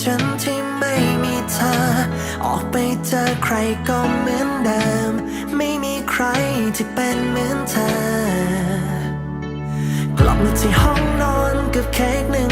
ฉันที่ไม่มีเธอ ออกไปเจอใครก็เหมือนเดิม ไม่มีใครที่เป็นเหมือนเธอ กลับมาที่ห้องนอนกับเค้กหนึ่ง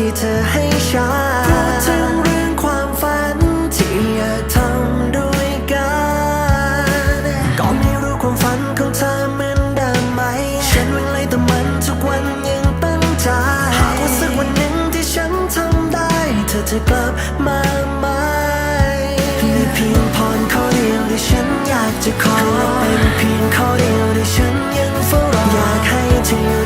ที่เธอให้ฉันพูดถึงเรื่องความฝัน ที่อยากทำด้วยกันก็ไม่รู้ความฝันของเธอเหมือนเดิมไหม ฉันวิ่งไล่แต่มันทุกวันยังตั้งใจหากว่าสักวันหนึ่งที่ฉันทำได้ เธอจะกลับมาไหมมีเพียงพรข้อเดียวที่ฉันอยากจะขอเป็นเพียงข้อเดียวที่ฉันยังเฝ้ารออยากให้เธอ